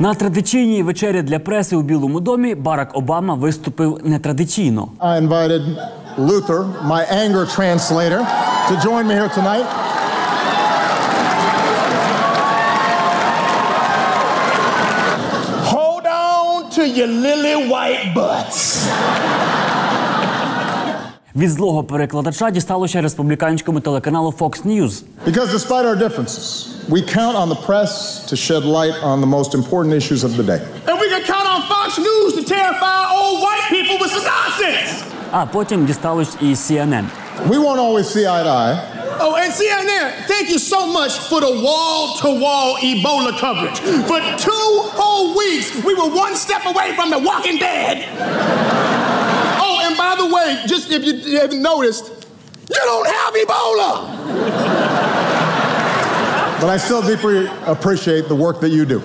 На традиційній вечері для преси у Білому домі Барак Обама виступив нетрадиційно. I invited Luther, my anger translator, to join me here tonight. Hold on to your lily white butts. Від злого перекладача дісталося республіканському телеканалу Fox News. Because despite our differences, we count on the press to shed light on the most important issues of the day. And we can count on Fox News to terrify old white people with some nonsense. А потім дісталось і CNN. We won't always see eye to eye, Oh, and CNN, thank you so much for the wall to wall Ebola coverage. For two whole weeks, we were one step away from the walking dead. The way, just if you haven't noticed, you don't have Ebola. but I still deeply appreciate the work that you do.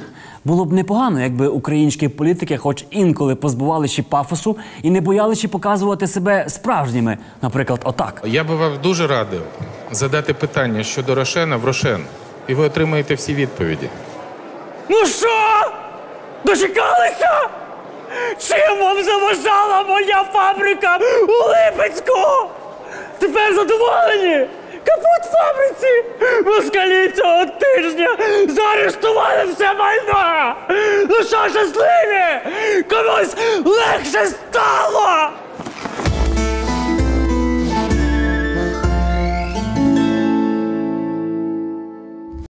Було б непогано, якби українські політики, хоч інколи позбувалися пафосу і не боялися показувати себе справжніми, наприклад, отак. Я би вам дуже радив задати питання щодо Рошена в Рошен, і ви отримаєте всі відповіді. Ну що? Дочекалися? Чим вам заважала моя фабрика у Липецьку? Тепер задоволені? Капут фабриці! Москалі цього тижня заарештували все майно! Ну що щасливі? Комусь легше стало!